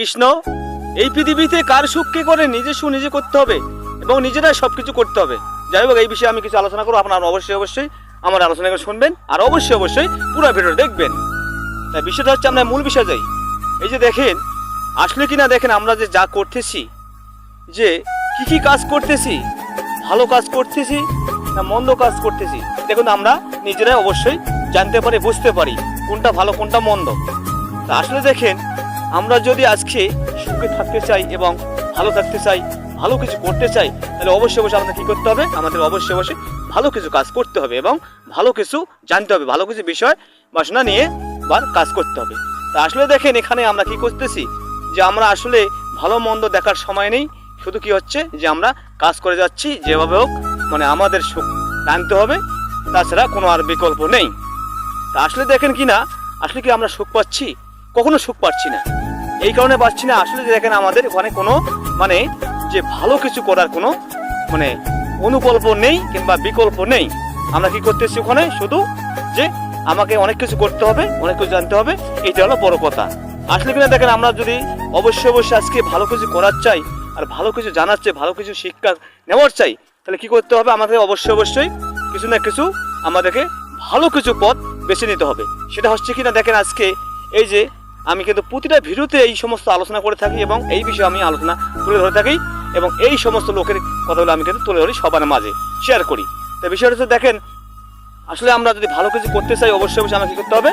কৃষ্ণ এই পৃথিবীতে কার সুখ কে করে? নিজে সুখ নিজে করতে হবে এবং নিজেরাই সব কিছু করতে হবে। যাই হোক, এই বিষয়ে আমি কিছু আলোচনা করব। আপনারা অবশ্যই অবশ্যই আমার আলোচনা করে শুনবেন আর অবশ্যই অবশ্যই পুরো ভিডিও দেখবেন। তাই বিষয়টা হচ্ছে আমরা মূল বিষয় যাই। এই যে দেখেন, আসলে কি না দেখেন আমরা যে যা করতেছি, যে কি কি কাজ করতেছি, ভালো কাজ করতেছি না মন্দ কাজ করতেছি, দেখুন আমরা নিজেরাই অবশ্যই জানতে পারি, বুঝতে পারি কোনটা ভালো, কোনটা মন্দ। তা আসলে দেখেন আমরা যদি আজকে সুখে থাকতে চাই এবং ভালো থাকতে চাই, ভালো কিছু করতে চাই, তাহলে অবশ্যই অবশ্যই আমাদের কী করতে হবে? আমাদের অবশ্যই অবশ্যই ভালো কিছু কাজ করতে হবে এবং ভালো কিছু জানতে হবে, ভালো কিছু বিষয় বাসনা নিয়ে বা কাজ করতে হবে। তা আসলে দেখেন, এখানে আমরা কি করতেছি? যে আমরা আসলে ভালো মন্দ দেখার সময় নেই। শুধু কি হচ্ছে? যে আমরা কাজ করে যাচ্ছি, যেভাবে হোক মানে আমাদের সুখ টানতে হবে। তাছাড়া কোনো আর বিকল্প নেই। তা আসলে দেখেন কি না? আসলে কি আমরা সুখ পাচ্ছি? কখনো সুখ পাচ্ছি না। এই কারণে পাচ্ছি না। আসলে দেখেন আমাদের ওখানে কোনো মানে যে ভালো কিছু করার কোনো মানে অনুকল্প নেই কিংবা বিকল্প নেই। আমরা কি করতেছি ওখানে? শুধু যে আমাকে অনেক কিছু করতে হবে, অনেক কিছু জানতে হবে, এইটা হলো বড় কথা। আসলে কিনা দেখেন, আমরা যদি অবশ্যই অবশ্যই আজকে ভালো কিছু করার চাই আর ভালো কিছু জানার চাই, ভালো কিছু শিক্ষা নেওয়ার চাই, তাহলে কি করতে হবে? আমাদের অবশ্যই অবশ্যই কিছু না কিছু আমাদেরকে ভালো কিছু পথ বেছে নিতে হবে। সেটা হচ্ছে কিনা দেখেন আজকে এই যে আমি কিন্তু প্রতিটা ভিডিওতে এই সমস্ত আলোচনা করে থাকি এবং এই বিষয়ে আমি আলোচনা তুলে ধরে থাকি এবং এই সমস্ত লোকের কথাগুলো আমি কিন্তু তুলে ধরি সবার মাঝে শেয়ার করি। তো বিষয়টা হচ্ছে দেখেন, আসলে আমরা যদি ভালো কিছু করতে চাই, অবশ্যই অবশ্যই আমাকে করতে হবে?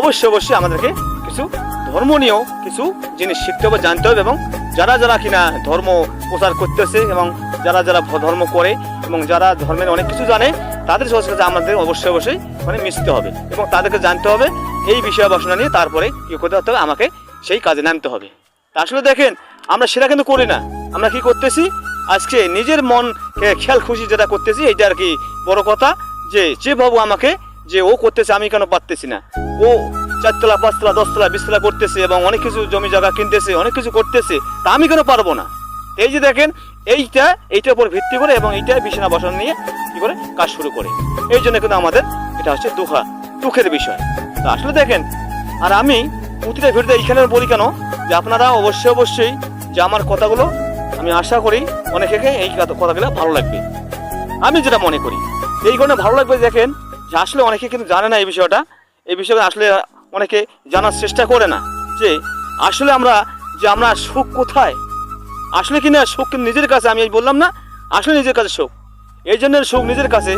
অবশ্যই অবশ্যই আমাদেরকে কিছু ধর্ম নিয়েও কিছু জিনিস শিখতে হবে, জানতে হবে এবং যারা যারা কিনা ধর্ম প্রচার করতেছে এবং যারা যারা ধর্ম করে এবং যারা ধর্মের অনেক কিছু জানে, তাদের সাথে আমাদের অবশ্যই অবশ্যই মানে মিশতে হবে এবং তাদেরকে জানতে হবে এই বিষয় বাসনা নিয়ে তারপরে কি করতে হবে আমাকে সেই কাজে নামতে হবে। আসলে দেখেন, আমরা সেটা কিন্তু করি না। আমরা কি করতেছি? আজকে নিজের মন খেয়াল খুশি যেটা করতেছি এটা আর কি বড় কথা যে যে বাবু আমাকে যে ও করতেছে, আমি কেন পারতেছি না? ও চারতলা, পাঁচতলা, দশতলা, বিশতলা করতেছে এবং অনেক কিছু জমি জায়গা কিনতেছে, অনেক কিছু করতেছে, তা আমি কেন পারব না? এই যে দেখেন, এইটা, এইটার উপর ভিত্তি করে এবং এইটা বিছানা বসানো নিয়ে কি করে কাজ শুরু করে। এই জন্য কিন্তু আমাদের এটা হচ্ছে দুঃখা, দুঃখের বিষয়। আসলে দেখেন, আর আমি প্রতিটা ভিডিওতে এইখানে বলি কেন? যে আপনারা অবশ্যই অবশ্যই যে আমার কথাগুলো আমি আশা করি অনেকে এই কথা- কথাগুলো ভালো লাগবে। আমি যেটা মনে করি, এই কারণে ভালো লাগবে দেখেন, যে আসলে অনেকে কিন্তু জানে না এই বিষয়টা। এই বিষয়ে আসলে অনেকে জানার চেষ্টা করে না যে আসলে আমরা যে আমরা সুখ কোথায়? আসলে কি না সুখ নিজের কাছে, আমি বললাম না, আসলে নিজের কাছে সুখ। এই জন্য সুখ নিজের কাছে।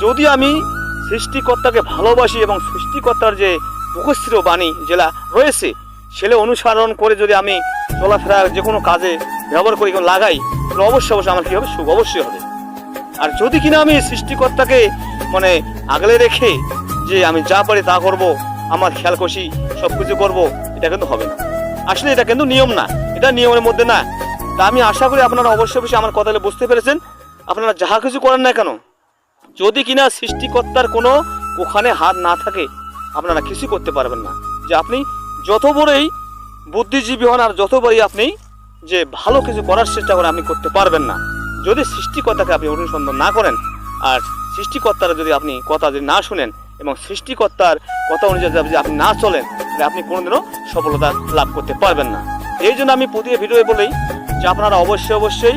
যদি আমি সৃষ্টিকর্তাকে ভালোবাসি এবং সৃষ্টিকর্তার যে মুখস্থির বাণী যেটা রয়েছে সেটা অনুসরণ করে যদি আমি চলাফেরা যে কোনো কাজে ব্যবহার করি লাগাই, তাহলে অবশ্যই অবশ্যই আমার কী হবে? সুখ অবশ্যই হবে। আর যদি কিনা আমি সৃষ্টিকর্তাকে মানে আগলে রেখে যে আমি যা পারি তা করব, আমার খেয়াল খুশি সব কিছু করব, এটা কিন্তু হবে না। আসলে এটা কিন্তু নিয়ম না। এটা নিয়মের মধ্যে না। তা আমি আশা করি আপনারা অবশ্যই অবশ্যই আমার কথাগুলো বুঝতে পেরেছেন। আপনারা যাহা কিছু করেন না কেন যদি কিনা সৃষ্টিকর্তার কোনো ওখানে হাত না থাকে, আপনারা কিছু করতে পারবেন না। যে আপনি যত বড়ই বুদ্ধিজীবী হন আর যত বড়ই আপনি যে ভালো কিছু করার চেষ্টা করে আপনি করতে পারবেন না। যদি সৃষ্টিকর্তাকে আপনি অনুসন্ধান না করেন, আর সৃষ্টিকর্তার যদি আপনি কথা যদি না শুনেন এবং সৃষ্টিকর্তার কথা অনুযায়ী যদি আপনি না চলেন, তাহলে আপনি কোনোদিনও সফলতা লাভ করতে পারবেন না। এই জন্য আমি প্রতি ভিডিও বলেই যে আপনারা অবশ্যই অবশ্যই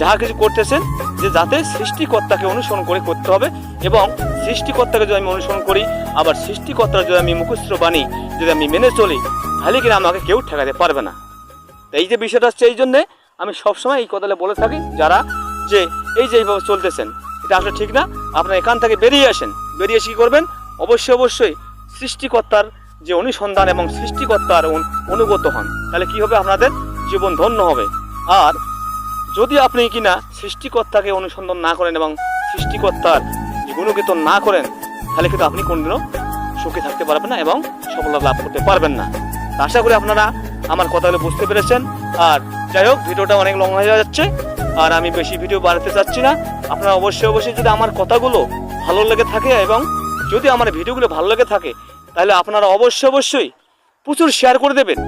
যাহা কিছু করতেছেন যে যাতে সৃষ্টিকর্তাকে অনুসরণ করে করতে হবে এবং সৃষ্টিকর্তাকে যদি আমি অনুসরণ করি, আবার সৃষ্টিকর্তার যদি আমি মুখস্থ বাণী যদি আমি মেনে চলি, তাহলে কিনা আমাকে কেউ ঠেকাতে পারবে না। এই যে বিষয়টা হচ্ছে এই জন্যে আমি সবসময় এই কথাটা বলে থাকি, যারা যে এই যে এইভাবে চলতেছেন, এটা আসলে ঠিক না। আপনারা এখান থেকে বেরিয়ে আসেন। বেরিয়ে এসে কী করবেন? অবশ্যই অবশ্যই সৃষ্টিকর্তার যে অনুসন্ধান এবং সৃষ্টিকর্তার অনুগত হন। তাহলে কি হবে? আপনাদের জীবন ধন্য হবে। আর যদি আপনি কিনা সৃষ্টিকর্তাকে অনুসন্ধান না করেন এবং সৃষ্টিকর্তার গুণকীর্তন না করেন, তাহলে কিন্তু আপনি কোনদিনও সুখে থাকতে পারবেন না এবং সফলতা লাভ করতে পারবেন না। আশা করি আপনারা আমার কথাগুলো বুঝতে পেরেছেন। আর যাই হোক, ভিডিওটা অনেক লং হয়ে যাচ্ছে, আর আমি বেশি ভিডিও বাড়াতে চাচ্ছি না। আপনারা অবশ্যই অবশ্যই যদি আমার কথাগুলো ভালো লেগে থাকে এবং যদি আমার ভিডিওগুলো ভালো লেগে থাকে, তাহলে আপনারা অবশ্যই অবশ্যই প্রচুর শেয়ার করে দেবেন।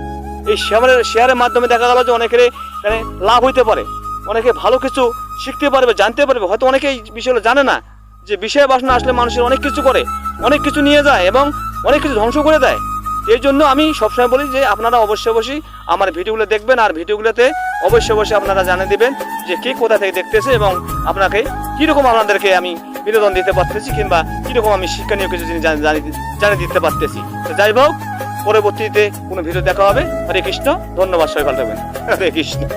এই শেয়ারের শেয়ারের মাধ্যমে দেখা গেল যে অনেকের লাভ হইতে পারে। অনেকে ভালো কিছু শিখতে পারবে, জানতে পারবে। হয়তো অনেকে এই বিষয়গুলো জানে না যে বিষয় বাসনা আসলে মানুষের অনেক কিছু করে, অনেক কিছু নিয়ে যায় এবং অনেক কিছু ধ্বংস করে দেয়। এই জন্য আমি সবসময় বলি যে আপনারা অবশ্যই অবশ্যই আমার ভিডিওগুলো দেখবেন আর ভিডিওগুলোতে অবশ্যই অবশ্যই আপনারা জানিয়ে দেবেন যে কে কোথা থেকে দেখতেছে এবং আপনাকে কীরকম আপনাদেরকে আমি বিনোদন দিতে পারতেছি কিংবা কীরকম আমি শিক্ষণীয় কিছু জিনিস জানি- দিতে পারতেছি। তো যাই হোক, পরবর্তীতে কোনো ভিডিও দেখা হবে। হরে কৃষ্ণ, ধন্যবাদ সবাই ভালো থাকবেন। হরে কৃষ্ণ।